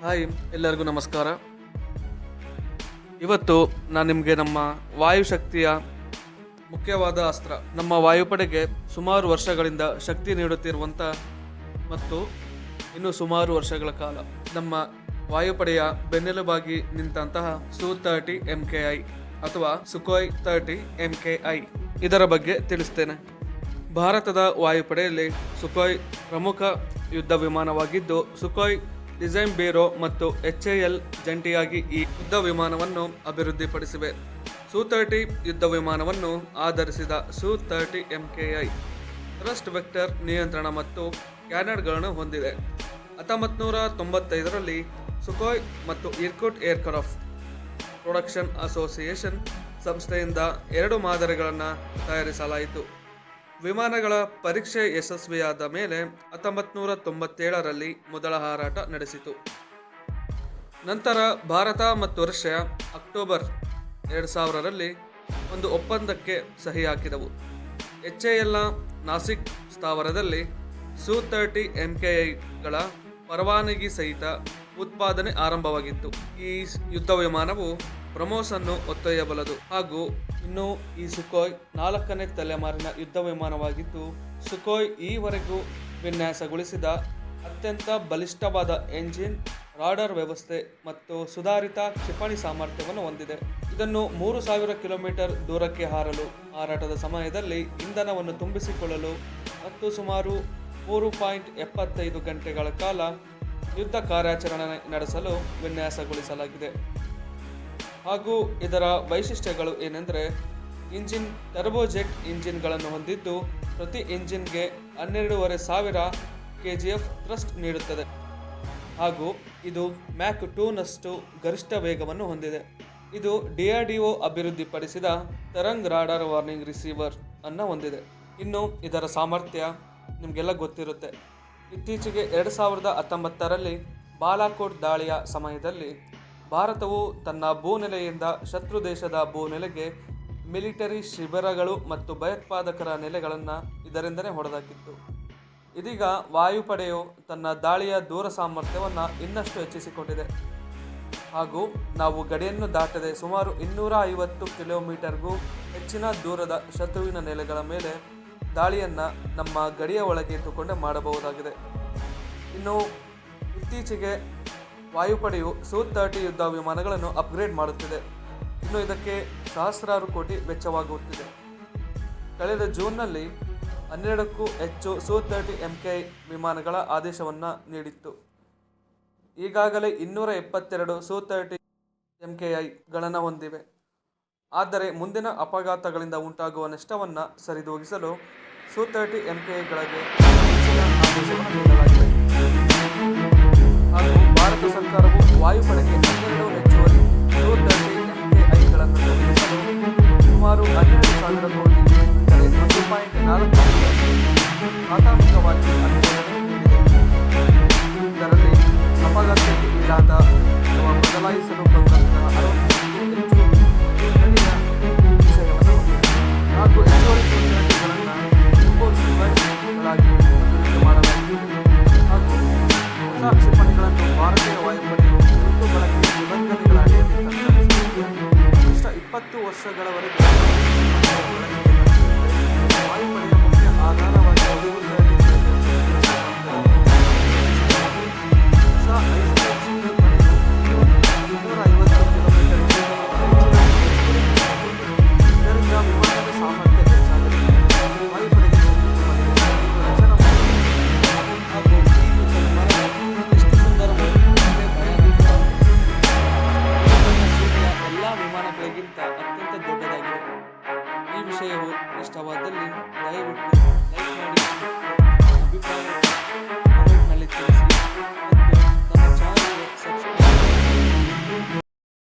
Hi, ಎಲ್ಲರಿಗೂ ನಮಸ್ಕಾರ. ಇವತ್ತು ನಾನು ನಿಮಗೆ ನಮ್ಮ ವಾಯುಶಕ್ತಿಯ ಮುಖ್ಯವಾದ ಅಸ್ತ್ರ, ನಮ್ಮ ವಾಯುಪಡೆಗೆ ಸುಮಾರು ವರ್ಷಗಳಿಂದ ಶಕ್ತಿ ನೀಡುತ್ತಿರುವಂಥ ಮತ್ತು ಇನ್ನೂ ಸುಮಾರು ವರ್ಷಗಳ ಕಾಲ ನಮ್ಮ ವಾಯುಪಡೆಯ ಬೆನ್ನೆಲುಬಾಗಿ ನಿಂತಹ Su thirty M K I ಅಥವಾ Sukhoi thirty M K I ಇದರ ಬಗ್ಗೆ ತಿಳಿಸ್ತೇನೆ. ಭಾರತದ ವಾಯುಪಡೆಯಲ್ಲಿ ಸುಖೋಯ್ ಪ್ರಮುಖ ಯುದ್ಧ ವಿಮಾನವಾಗಿದ್ದು ಸುಖೋಯ್ ಡಿಸೈನ್ ಬ್ಯೂರೋ ಮತ್ತು ಎಚ್ ಎಲ್ ಜಂಟಿಯಾಗಿ ಈ ಯುದ್ಧ ವಿಮಾನವನ್ನು ಅಭಿವೃದ್ಧಿಪಡಿಸಿವೆ. ಸು ತರ್ಟಿ ಯುದ್ಧ ವಿಮಾನವನ್ನು ಆಧರಿಸಿದ Su thirty M K I thrust vector ನಿಯಂತ್ರಣ ಮತ್ತು ಕ್ಯಾನಡ್ಗಳನ್ನು ಹೊಂದಿದೆ. ಹತ್ತೊಂಬತ್ತು ನೂರ ತೊಂಬತ್ತೈದರಲ್ಲಿ ಸುಖೋಯ್ ಮತ್ತು ಇರ್ಕುಟ್ ಏರ್ಕ್ರಾಫ್ಟ್ ಪ್ರೊಡಕ್ಷನ್ ಅಸೋಸಿಯೇಷನ್ ಸಂಸ್ಥೆಯಿಂದ ಎರಡು ಮಾದರಿಗಳನ್ನು ತಯಾರಿಸಲಾಯಿತು. ವಿಮಾನಗಳ ಪರೀಕ್ಷೆ ಯಶಸ್ವಿಯಾದ ಮೇಲೆ ಹತ್ತೊಂಬತ್ತು ನೂರ ತೊಂಬತ್ತೇಳರಲ್ಲಿ ಮೊದಲ ಹಾರಾಟ ನಡೆಸಿತು. ನಂತರ ಭಾರತ ಮತ್ತು ರಷ್ಯಾ ಅಕ್ಟೋಬರ್ ಎರಡು ಸಾವಿರರಲ್ಲಿ ಒಂದು ಒಪ್ಪಂದಕ್ಕೆ ಸಹಿ ಹಾಕಿದವು ಎಚ್ ಎ ಎಲ್ನ ನಾಸಿಕ್ ಸ್ಥಾವರದಲ್ಲಿ ಸು ತರ್ಟಿ ಎಂ ಕೆ ಐಗಳ ಪರವಾನಗಿ ಸಹಿತ ಉತ್ಪಾದನೆ ಆರಂಭವಾಗಿತ್ತು. ಈ ಯುದ್ಧ ವಿಮಾನವು ಬ್ರಹ್ಮೋಸನ್ನು ಒತ್ತೊಯ್ಯಬಲ್ಲದು. ಹಾಗೂ ಇನ್ನು ಈ ಸುಖೋಯ್ ನಾಲ್ಕನೇ ತಲೆಮಾರಿನ ಯುದ್ಧ ವಿಮಾನವಾಗಿದ್ದು, ಸುಖೋಯ್ ಈವರೆಗೂ ವಿನ್ಯಾಸಗೊಳಿಸಿದ ಅತ್ಯಂತ ಬಲಿಷ್ಠವಾದ ಎಂಜಿನ್, ರಾಡರ್ ವ್ಯವಸ್ಥೆ ಮತ್ತು ಸುಧಾರಿತ ಕ್ಷಿಪಣಿ ಸಾಮರ್ಥ್ಯವನ್ನು ಹೊಂದಿದೆ. ಇದನ್ನು ಮೂರು ಸಾವಿರ ಕಿಲೋಮೀಟರ್ ದೂರಕ್ಕೆ ಹಾರಲು, ಹಾರಾಟದ ಸಮಯದಲ್ಲಿ ಇಂಧನವನ್ನು ತುಂಬಿಸಿಕೊಳ್ಳಲು ಮತ್ತು ಸುಮಾರು ಮೂರು ಪಾಯಿಂಟ್ ಎಪ್ಪತ್ತೈದು ಗಂಟೆಗಳ ಕಾಲ ಯುದ್ಧ ಕಾರ್ಯಾಚರಣೆ ನಡೆಸಲು ವಿನ್ಯಾಸಗೊಳಿಸಲಾಗಿದೆ. ಹಾಗೂ ಇದರ ವೈಶಿಷ್ಟ್ಯಗಳು ಏನೆಂದರೆ, ಇಂಜಿನ್ ಟರ್ಬೋಜೆಟ್ ಇಂಜಿನ್ಗಳನ್ನು ಹೊಂದಿದ್ದು ಪ್ರತಿ ಇಂಜಿನ್ಗೆ ಹನ್ನೆರಡೂವರೆ ಸಾವಿರ ಕೆ ಜಿ ಎಫ್ ಥ್ರಸ್ಟ್ ನೀಡುತ್ತದೆ. ಹಾಗೂ ಇದು ಮ್ಯಾಕ್ ಟೂನಷ್ಟು ಗರಿಷ್ಠ ವೇಗವನ್ನು ಹೊಂದಿದೆ. ಇದು ಡಿ ಆರ್ ಡಿ ಒ ಅಭಿವೃದ್ಧಿಪಡಿಸಿದ ತರಂಗ್ ರಾಡರ್ ವಾರ್ನಿಂಗ್ ರಿಸೀವರ್ ಅನ್ನು ಹೊಂದಿದೆ. ಇನ್ನು ಇದರ ಸಾಮರ್ಥ್ಯ ನಿಮಗೆಲ್ಲ ಗೊತ್ತಿರುತ್ತೆ. ಇತ್ತೀಚೆಗೆ ಎರಡು ಸಾವಿರದ ಹತ್ತೊಂಬತ್ತರಲ್ಲಿ ಬಾಲಾಕೋಟ್ ದಾಳಿಯ ಸಮಯದಲ್ಲಿ ಭಾರತವು ತನ್ನ ಭೂನೆಲೆಯಿಂದ ಶತ್ರು ದೇಶದ ಭೂನೆಲೆಗೆ ಮಿಲಿಟರಿ ಶಿಬಿರಗಳು ಮತ್ತು ಭಯೋತ್ಪಾದಕರ ನೆಲೆಗಳನ್ನು ಇದರಿಂದಲೇ ಹೊಡೆದಾಕಿತ್ತು. ಇದೀಗ ವಾಯುಪಡೆಯು ತನ್ನ ದಾಳಿಯ ದೂರ ಸಾಮರ್ಥ್ಯವನ್ನು ಇನ್ನಷ್ಟು ಹೆಚ್ಚಿಸಿಕೊಂಡಿದೆ ಹಾಗೂ ನಾವು ಗಡಿಯನ್ನು ದಾಟದೆ ಸುಮಾರು ಇನ್ನೂರ ಐವತ್ತು ಕಿಲೋಮೀಟರ್ಗೂ ಹೆಚ್ಚಿನ ದೂರದ ಶತ್ರುವಿನ ನೆಲೆಗಳ ಮೇಲೆ ದಾಳಿಯನ್ನು ನಮ್ಮ ಗಡಿಯ ಒಳಗೆ ಇದ್ದುಕೊಂಡೇ ಮಾಡಬಹುದಾಗಿದೆ. ಇನ್ನು ಇತ್ತೀಚೆಗೆ ವಾಯುಪಡೆಯು ಸೂ ತರ್ಟಿ ಯುದ್ಧ ವಿಮಾನಗಳನ್ನು ಅಪ್ಗ್ರೇಡ್ ಮಾಡುತ್ತಿದೆ. ಇನ್ನು ಇದಕ್ಕೆ ಸಹಸ್ರಾರು ಕೋಟಿ ವೆಚ್ಚವಾಗುತ್ತಿದೆ. ಕಳೆದ ಜೂನ್ನಲ್ಲಿ ಹನ್ನೆರಡಕ್ಕೂ ಹೆಚ್ಚು ಸೂ ತರ್ಟಿ ಎಂ ಕೆ ವಿಮಾನಗಳ ಆದೇಶವನ್ನು ನೀಡಿತ್ತು. ಈಗಾಗಲೇ ಇನ್ನೂರ ಎಪ್ಪತ್ತೆರಡು ಸೂ ತರ್ಟಿ ಎಂ ಕೆ ಐಗಳನ್ನು ಹೊಂದಿವೆ. ಆದರೆ ಮುಂದಿನ ಅಪಘಾತಗಳಿಂದ ಉಂಟಾಗುವ ನಷ್ಟವನ್ನು ಸರಿದೂಗಿಸಲು ಸು ತರ್ಟಿ ಎಂ ಕೆ ಗಳಿಗೆ ನೀಡಲಾಗಿದೆ. ಹಾಗೂ ಭಾರತ ಸರ್ಕಾರವು ವಾಯುಪಡೆಗೆ ಹನ್ನೆರಡು ಹೆಚ್ಚುವರಿ ಸು ತರ್ಟಿ ಎಂ ಕೆ ಐಗಳನ್ನು ಖರೀದಿಸಲು ಸುಮಾರು ಹನ್ನೆರಡು ಸಾವಿರ ಕೋಟಿ ಪಾಯಿಂಟ್ ನಾಲ್ಕು ಭಾರತೀಯ ವಾಯುಪಡೆಯು ಒಂದು ಬಳಕೆ ಅಡಿಯಲ್ಲಿ ಕನಿಷ್ಠ ಇಪ್ಪತ್ತು ವರ್ಷಗಳವರೆಗೆ ವಾಯುಪಡೆಯ ಮುಖ್ಯ ಆಧಾರವಾಗಿ ಅಷ್ಟವಾದಲ್ಲಿ ದಯವಿಟ್ಟು